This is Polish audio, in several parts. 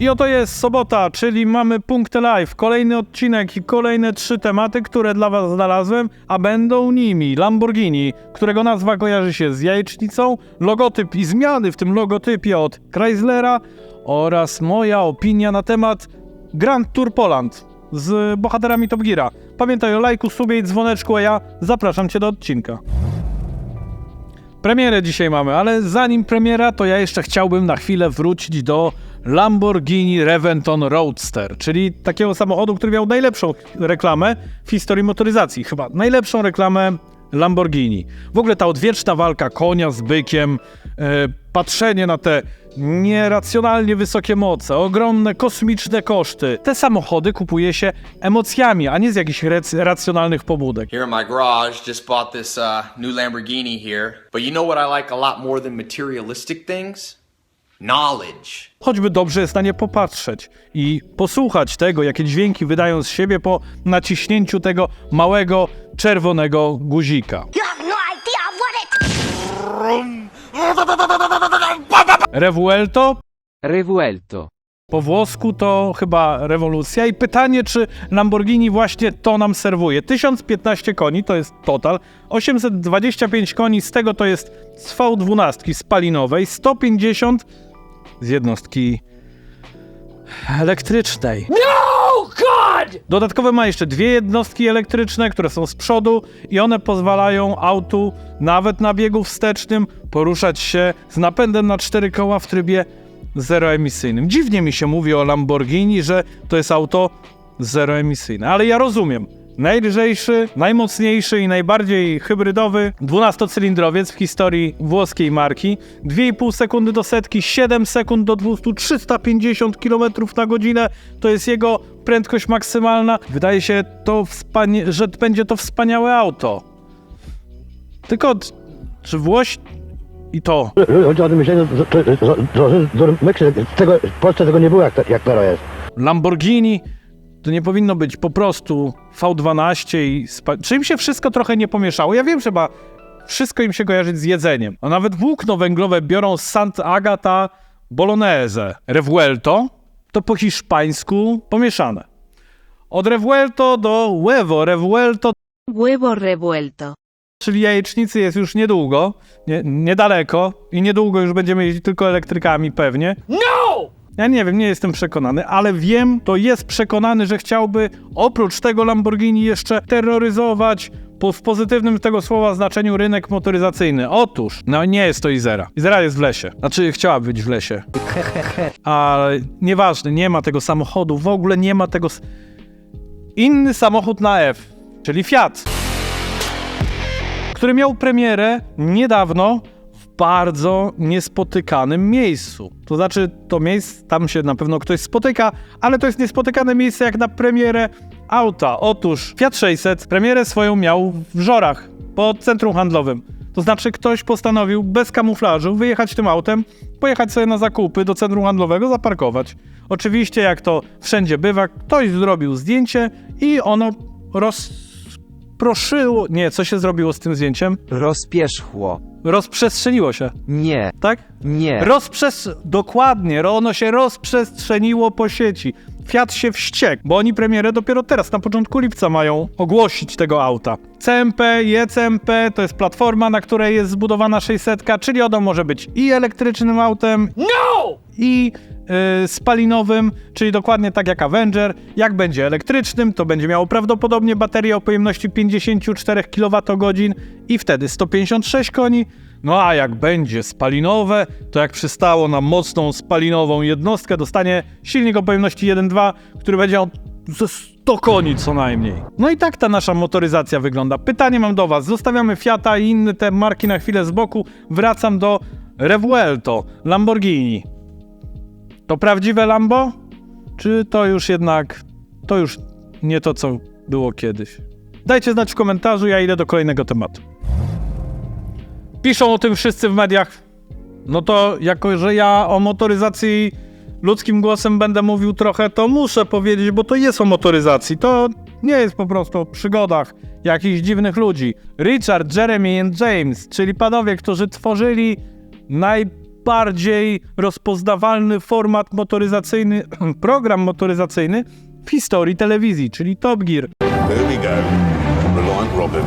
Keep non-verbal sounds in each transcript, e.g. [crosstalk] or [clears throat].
I oto jest sobota, czyli mamy punkty live, kolejny odcinek i kolejne trzy tematy, które dla was znalazłem, a będą nimi Lamborghini, którego nazwa kojarzy się z jajecznicą, logotyp i zmiany w tym logotypie od Chryslera oraz moja opinia na temat Grand Tour Poland z bohaterami Top Geara. Pamiętaj o lajku, subie i dzwoneczku, a ja zapraszam cię do odcinka. Premierę dzisiaj mamy, ale zanim premiera, to ja jeszcze chciałbym na chwilę wrócić do Lamborghini Reventon Roadster, czyli takiego samochodu, który miał najlepszą reklamę w historii motoryzacji. Chyba najlepszą reklamę Lamborghini. W ogóle ta odwieczna walka konia z bykiem, e, patrzenie na te nieracjonalnie wysokie moce, ogromne kosmiczne koszty. Te samochody kupuje się emocjami, a nie z jakichś racjonalnych pobudek. Here in my garage, just bought this uh, new Lamborghini here. But you know what I like a lot more than materialistic things? Knowledge. Choćby dobrze jest na nie popatrzeć i posłuchać tego, jakie dźwięki wydają z siebie po naciśnięciu tego małego czerwonego guzika. You have no idea what it Revuelto Revuelto. po włosku to chyba rewolucja i pytanie, czy Lamborghini właśnie to nam serwuje. 1015 koni to jest total, 825 koni z tego to jest z V12 spalinowej, 150 z jednostki elektrycznej. Dodatkowo ma jeszcze dwie jednostki elektryczne, które są z przodu i one pozwalają autu, nawet na biegu wstecznym, poruszać się z napędem na cztery koła w trybie zeroemisyjnym. Dziwnie mi się mówi o Lamborghini, że to jest auto zeroemisyjne, ale ja rozumiem. Najlżejszy, najmocniejszy i najbardziej hybrydowy 12-cylindrowiec w historii włoskiej marki. 2,5 sekundy do setki, 7 sekund do 200, 350 km na godzinę. To jest jego prędkość maksymalna. Wydaje się, to że będzie to wspaniałe auto. Tylko czy Włoś i to Ludzie o tym myśleli, że, że, że, że, że to- jak teraz jest. Lamborghini to nie powinno być po prostu V12 i spa- czy im się wszystko trochę nie pomieszało? Ja wiem, że ma wszystko im się kojarzyć z jedzeniem. A nawet włókno węglowe biorą z Sant Agata Bolognese. Revuelto to po hiszpańsku pomieszane. Od Revuelto do Huevo. Revuelto Huevo revuelto. czyli jajecznicy jest już niedługo, nie, niedaleko i niedługo już będziemy jeździć tylko elektrykami pewnie. No! Ja nie wiem, nie jestem przekonany, ale wiem, to jest przekonany, że chciałby oprócz tego Lamborghini jeszcze terroryzować po, w pozytywnym tego słowa znaczeniu rynek motoryzacyjny. Otóż, no nie jest to Izera. Izera jest w lesie. Znaczy, chciałaby być w lesie. Ale nieważne, nie ma tego samochodu, w ogóle nie ma tego... Inny samochód na F, czyli Fiat który miał premierę niedawno bardzo niespotykanym miejscu. To znaczy, to miejsce, tam się na pewno ktoś spotyka, ale to jest niespotykane miejsce jak na premierę auta. Otóż Fiat 600 premierę swoją miał w Żorach, pod centrum handlowym. To znaczy, ktoś postanowił bez kamuflażu wyjechać tym autem, pojechać sobie na zakupy do centrum handlowego, zaparkować. Oczywiście, jak to wszędzie bywa, ktoś zrobił zdjęcie i ono rozproszyło. Nie, co się zrobiło z tym zdjęciem? Rozpierzchło. Rozprzestrzeniło się, Nie, tak? nie. Rozprzes... Dokładnie, ro- ono się rozprzestrzeniło po sieci. Fiat się wściekł, bo oni premierę dopiero teraz, na początku lipca mają ogłosić tego auta. CMP i ECMP to jest platforma, na której jest zbudowana 600, czyli ono może być i elektrycznym autem, i y, spalinowym, czyli dokładnie tak jak Avenger. Jak będzie elektrycznym, to będzie miało prawdopodobnie baterię o pojemności 54 kWh i wtedy 156 koni. No a jak będzie spalinowe, to jak przystało na mocną spalinową jednostkę, dostanie silnik o pojemności 1.2, który będzie miał ze 100 koni co najmniej. No i tak ta nasza motoryzacja wygląda. Pytanie mam do was. Zostawiamy Fiata i inne te marki na chwilę z boku. Wracam do Revuelto, Lamborghini. To prawdziwe Lambo? Czy to już jednak, to już nie to, co było kiedyś? Dajcie znać w komentarzu, ja idę do kolejnego tematu. Piszą o tym wszyscy w mediach. No to jako, że ja o motoryzacji ludzkim głosem będę mówił trochę, to muszę powiedzieć, bo to jest o motoryzacji. To nie jest po prostu o przygodach jakichś dziwnych ludzi. Richard, Jeremy and James, czyli panowie, którzy tworzyli naj najbardziej rozpoznawalny format motoryzacyjny, [clears throat] program motoryzacyjny w historii telewizji, czyli Top Gear. There we go. Reliant Robin.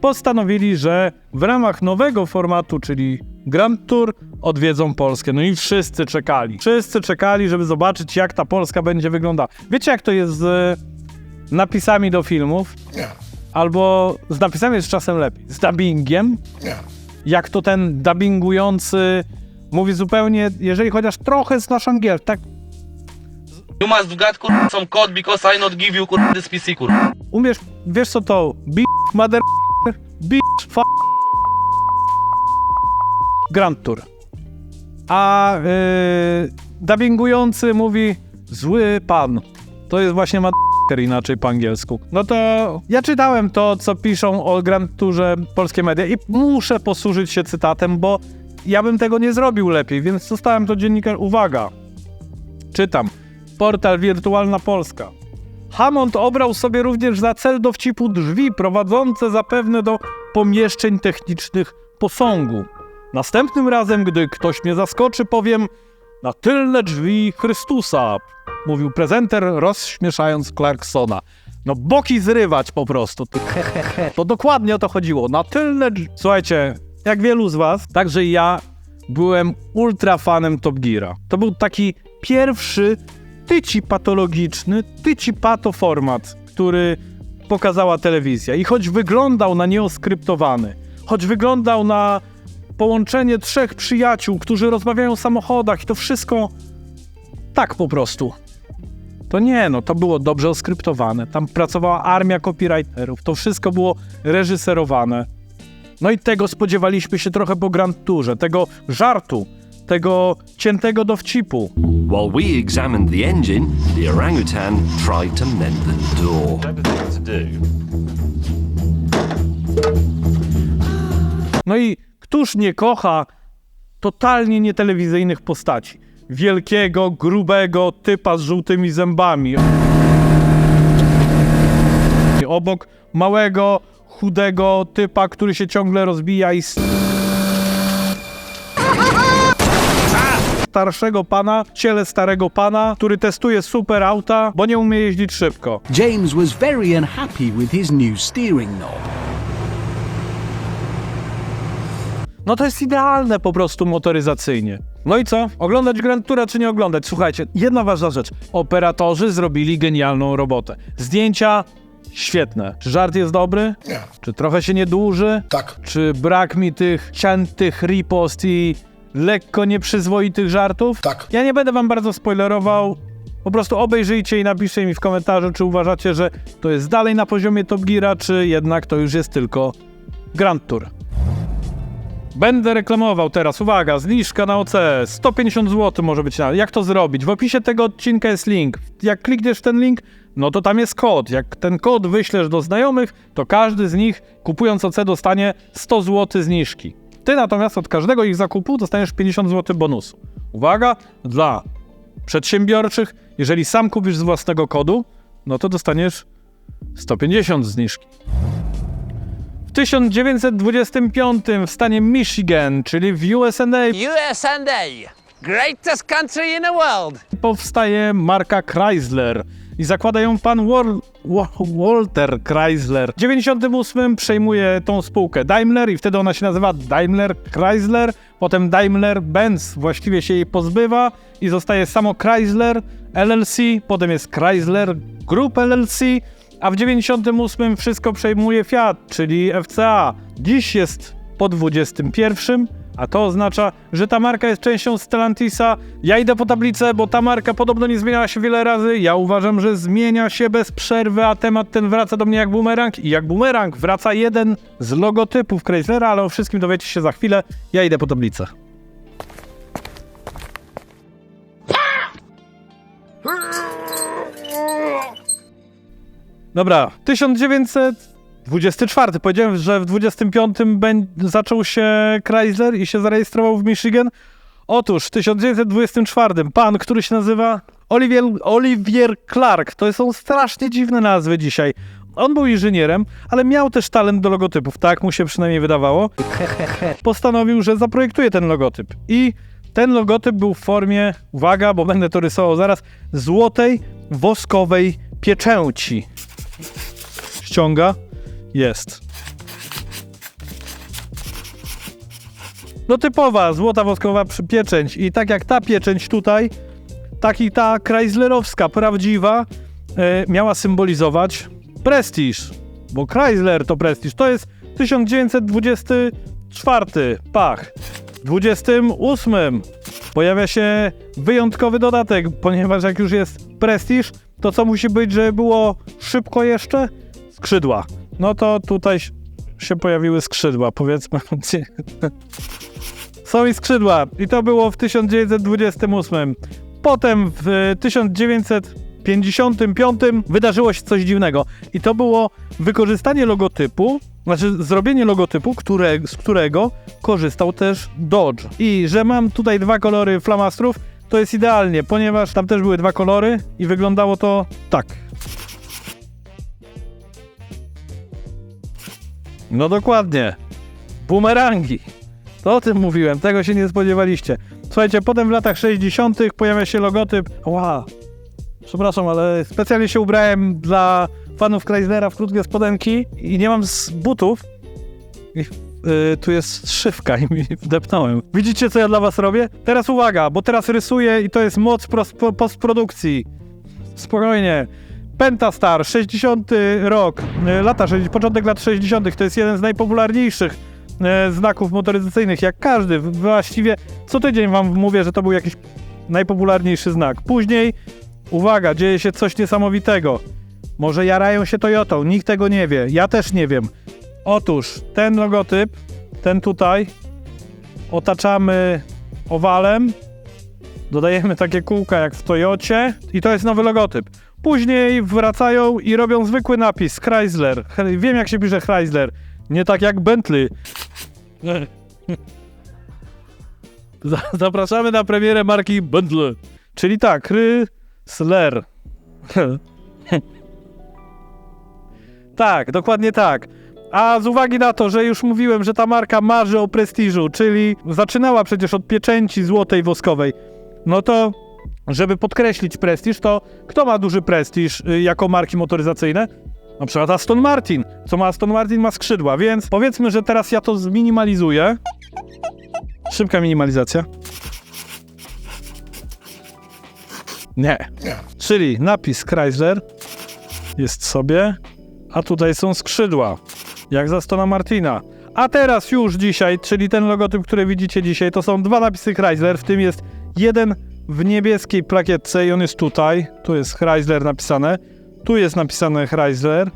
Postanowili, że w ramach nowego formatu, czyli Grand Tour, odwiedzą Polskę. No i wszyscy czekali. Wszyscy czekali, żeby zobaczyć, jak ta Polska będzie wyglądała. Wiecie, jak to jest z napisami do filmów? Albo z napisami jest czasem lepiej. Z dubbingiem? Jak to ten dubbingujący mówi zupełnie, jeżeli chociaż trochę znasz angielski, tak You must get kur- some code because I not give you kur- this PC kur. umiesz, wiesz co to bitch, mother, bitch, f... Grand Tour. A yy, dubbingujący mówi zły pan. To jest właśnie mother inaczej po angielsku. No to ja czytałem to, co piszą o Grand Tourze polskie media i muszę posłużyć się cytatem, bo ja bym tego nie zrobił lepiej, więc zostałem to dziennikarz. Uwaga, czytam. Portal Wirtualna Polska. Hammond obrał sobie również za cel dowcipu drzwi prowadzące zapewne do pomieszczeń technicznych posągu. Następnym razem, gdy ktoś mnie zaskoczy, powiem na tylne drzwi Chrystusa, mówił prezenter, rozśmieszając Clarksona. No boki zrywać po prostu. [laughs] To dokładnie o to chodziło. Na tylne drzwi. Słuchajcie, jak wielu z was, także i ja byłem ultra fanem Top Geara. To był taki pierwszy tyci patologiczny, tyci pato format, który pokazała telewizja. I choć wyglądał na nieoskryptowany, choć wyglądał na połączenie trzech przyjaciół, którzy rozmawiają o samochodach i to wszystko tak po prostu. To nie, no to było dobrze oskryptowane. Tam pracowała armia copywriterów, to wszystko było reżyserowane. No i tego spodziewaliśmy się trochę po Grand Tourze, tego żartu, tego ciętego dowcipu. While we examined the engine, the orangutan tried to mend the door. No i któż nie kocha totalnie nietelewizyjnych postaci? Wielkiego, grubego typa z żółtymi zębami. Obok małego, chudego typa, który się ciągle rozbija i starszego pana, ciele starego pana, który testuje super auta, bo nie umie jeździć szybko. James was very unhappy with his new steering knob. No to jest idealne po prostu motoryzacyjnie. No i co? Oglądać Grand Toura czy nie oglądać? Słuchajcie, jedna ważna rzecz. Operatorzy zrobili genialną robotę. Zdjęcia świetne. Czy żart jest dobry? Nie. Czy trochę się nie dłuży? Tak. Czy brak mi tych ciętych ripost i lekko nieprzyzwoitych żartów? Tak. Ja nie będę wam bardzo spoilerował. Po prostu obejrzyjcie i napiszcie mi w komentarzu, czy uważacie, że to jest dalej na poziomie Top Geara, czy jednak to już jest tylko Grand Tour. Będę reklamował teraz, uwaga, zniżka na OC, 150 zł może być na. Jak to zrobić? W opisie tego odcinka jest link. Jak klikniesz w ten link, no to tam jest kod. Jak ten kod wyślesz do znajomych, to każdy z nich kupując OC dostanie 100 zł zniżki. Ty natomiast od każdego ich zakupu dostaniesz 50 zł bonusu. Uwaga, dla przedsiębiorczych, jeżeli sam kupisz z własnego kodu, no to dostaniesz 150 zniżki. W 1925 w stanie Michigan, czyli w USA, USA, greatest country in the world. powstaje marka Chrysler i zakłada ją pan Wal- Wa- Walter Chrysler. W 98 przejmuje tą spółkę Daimler i wtedy ona się nazywa Daimler Chrysler, potem Daimler Benz właściwie się jej pozbywa i zostaje samo Chrysler LLC, potem jest Chrysler Group LLC, a w 98 wszystko przejmuje Fiat, czyli FCA. Dziś jest po 21, a to oznacza, że ta marka jest częścią Stellantisa. Ja idę po tablicę, bo ta marka podobno nie zmieniała się wiele razy. Ja uważam, że zmienia się bez przerwy, a temat ten wraca do mnie jak bumerang. I jak bumerang wraca jeden z logotypów Chryslera, ale o wszystkim dowiecie się za chwilę. Ja idę po tablicę. Dobra, 1924. Powiedziałem, że w 25 bę- zaczął się Chrysler i się zarejestrował w Michigan. Otóż w 1924 pan, który się nazywa Olivier, Olivier Clark, to są strasznie dziwne nazwy dzisiaj. On był inżynierem, ale miał też talent do logotypów, tak mu się przynajmniej wydawało. [laughs] Postanowił, że zaprojektuje ten logotyp. I ten logotyp był w formie, uwaga, bo będę to rysował zaraz, złotej, woskowej pieczęci. Ściąga. Jest. No typowa, złota woskowa pieczęć. I tak jak ta pieczęć tutaj, tak i ta Chryslerowska, prawdziwa, e, miała symbolizować prestiż. Bo Chrysler to prestiż. To jest 1924. Pach. W 28 pojawia się wyjątkowy dodatek, ponieważ jak już jest prestiż, to co musi być, żeby było szybko jeszcze? Skrzydła. No to tutaj się pojawiły skrzydła, powiedzmy. [laughs] Są i skrzydła. I to było w 1928. Potem w 1955 wydarzyło się coś dziwnego. I to było wykorzystanie logotypu, znaczy zrobienie logotypu, które, z którego korzystał też Dodge. I że mam tutaj dwa kolory flamastrów, to jest idealnie, ponieważ tam też były dwa kolory i wyglądało to tak. No dokładnie. Bumerangi. To o tym mówiłem, tego się nie spodziewaliście. Słuchajcie, potem w latach 60. pojawia się logotyp. Ła, przepraszam, ale specjalnie się ubrałem dla fanów Chryslera w krótkie spodenki i nie mam z butów. Yy, tu jest szywka i mi wdepnąłem. Widzicie, co ja dla was robię? Teraz uwaga, bo teraz rysuję i to jest moc postprodukcji. Spokojnie. Pentastar, 60 rok, e, lata 60, początek lat 60. To jest jeden z najpopularniejszych e, znaków motoryzacyjnych, jak każdy. Właściwie co tydzień wam mówię, że to był jakiś najpopularniejszy znak. Później, uwaga, dzieje się coś niesamowitego. Może jarają się Toyotą, nikt tego nie wie, ja też nie wiem. Otóż ten logotyp, ten tutaj, otaczamy owalem, dodajemy takie kółka jak w Toyocie i to jest nowy logotyp. Później wracają i robią zwykły napis Chrysler. Wiem jak się pisze Chrysler, nie tak jak Bentley. [laughs] Za- Zapraszamy na premierę marki Bentley. Czyli tak, Chrysler. [laughs] tak, dokładnie tak. A z uwagi na to, że już mówiłem, że ta marka marzy o prestiżu, czyli zaczynała przecież od pieczęci złotej woskowej, no to żeby podkreślić prestiż, to kto ma duży prestiż y, jako marki motoryzacyjne? Na przykład Aston Martin. Co ma Aston Martin? Ma skrzydła, więc powiedzmy, że teraz ja to zminimalizuję. Szybka minimalizacja. Nie. Czyli napis Chrysler jest sobie, a tutaj są skrzydła, jak za Stona Martina. A teraz już dzisiaj, czyli ten logotyp, który widzicie dzisiaj, to są dwa napisy Chrysler, w tym jest jeden w niebieskiej plakietce i on jest tutaj. Tu jest Chrysler napisane. Tu jest napisane Chrysler.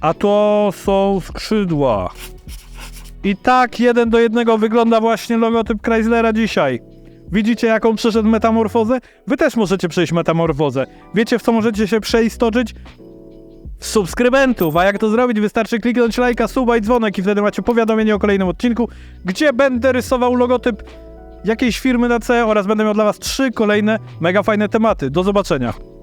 A to są skrzydła. I tak jeden do jednego wygląda właśnie logotyp Chryslera dzisiaj. Widzicie, jaką przeszedł metamorfozę? Wy też możecie przejść metamorfozę. Wiecie, w co możecie się przeistoczyć? Subskrybentów. A jak to zrobić? Wystarczy kliknąć lajka, suba i dzwonek i wtedy macie powiadomienie o kolejnym odcinku, gdzie będę rysował logotyp jakiejś firmy na C oraz będę miał dla was trzy kolejne mega fajne tematy. Do zobaczenia.